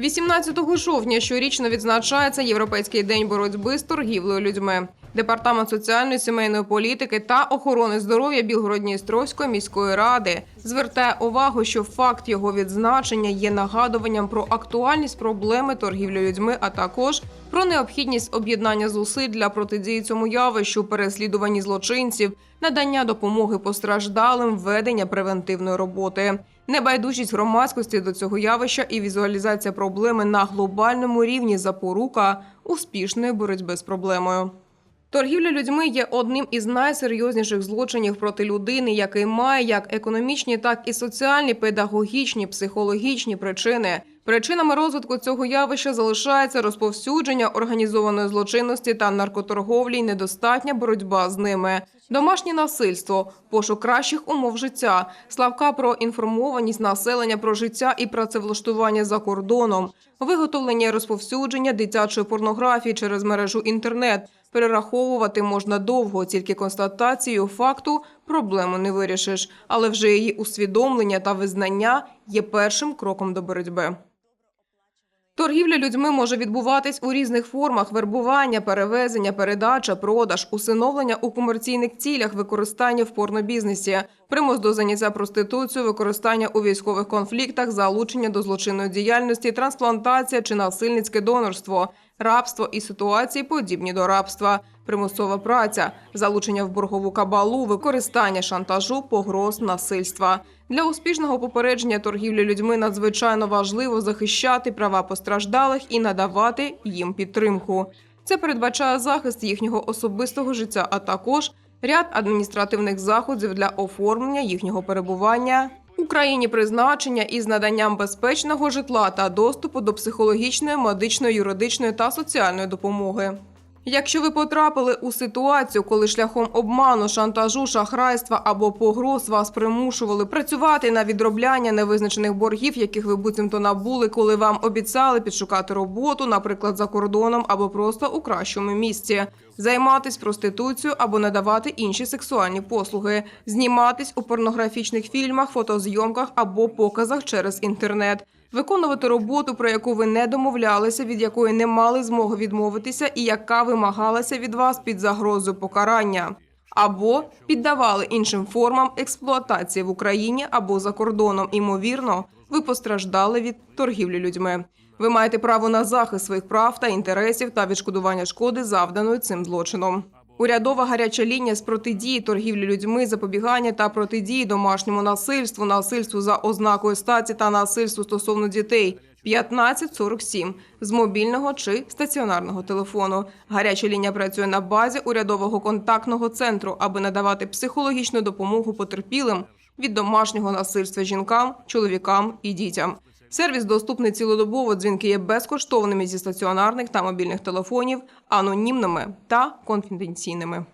18 жовтня щорічно відзначається Європейський день боротьби з торгівлею людьми. Департамент соціальної сімейної політики та охорони здоров'я Білгородністровської міської ради звертає увагу, що факт його відзначення є нагадуванням про актуальність проблеми торгівлі людьми, а також про необхідність об'єднання зусиль для протидії цьому явищу, переслідуванні злочинців, надання допомоги постраждалим, ведення превентивної роботи. Небайдужість громадськості до цього явища і візуалізація проблеми на глобальному рівні запорука успішної боротьби з проблемою. Торгівля людьми є одним із найсерйозніших злочинів проти людини, який має як економічні, так і соціальні, педагогічні, психологічні причини. Причинами розвитку цього явища залишається розповсюдження організованої злочинності та наркоторговлі, й недостатня боротьба з ними. Домашнє насильство, пошук кращих умов життя, славка про інформованість населення про життя і працевлаштування за кордоном, виготовлення і розповсюдження дитячої порнографії через мережу інтернет. Перераховувати можна довго, тільки констатацією факту проблему не вирішиш, але вже її усвідомлення та визнання є першим кроком до боротьби. Торгівля людьми може відбуватись у різних формах: вербування, перевезення, передача, продаж, усиновлення у комерційних цілях, використання в порнобізнесі, примус до заняття проституцією, використання у військових конфліктах, залучення до злочинної діяльності, трансплантація чи насильницьке донорство, рабство і ситуації, подібні до рабства, примусова праця, залучення в боргову кабалу, використання шантажу, погроз, насильства. Для успішного попередження торгівлі людьми надзвичайно важливо захищати права постраждалих і надавати їм підтримку. Це передбачає захист їхнього особистого життя, а також ряд адміністративних заходів для оформлення їхнього перебування Україні призначення із наданням безпечного житла та доступу до психологічної, медичної, юридичної та соціальної допомоги. Якщо ви потрапили у ситуацію, коли шляхом обману, шантажу, шахрайства або погроз вас примушували працювати на відробляння невизначених боргів, яких ви буцімто набули, коли вам обіцяли підшукати роботу, наприклад, за кордоном або просто у кращому місці, займатись проституцією або надавати інші сексуальні послуги, зніматись у порнографічних фільмах, фотозйомках або показах через інтернет. Виконувати роботу, про яку ви не домовлялися, від якої не мали змоги відмовитися, і яка вимагалася від вас під загрозою покарання, або піддавали іншим формам експлуатації в Україні або за кордоном. Імовірно, ви постраждали від торгівлі людьми. Ви маєте право на захист своїх прав та інтересів та відшкодування шкоди, завданої цим злочином. Урядова гаряча лінія з протидії торгівлі людьми, запобігання та протидії домашньому насильству, насильству за ознакою статі та насильству стосовно дітей 1547 з мобільного чи стаціонарного телефону. Гаряча лінія працює на базі урядового контактного центру, аби надавати психологічну допомогу потерпілим від домашнього насильства жінкам, чоловікам і дітям. Сервіс доступний цілодобово. Дзвінки є безкоштовними зі стаціонарних та мобільних телефонів, анонімними та конфіденційними.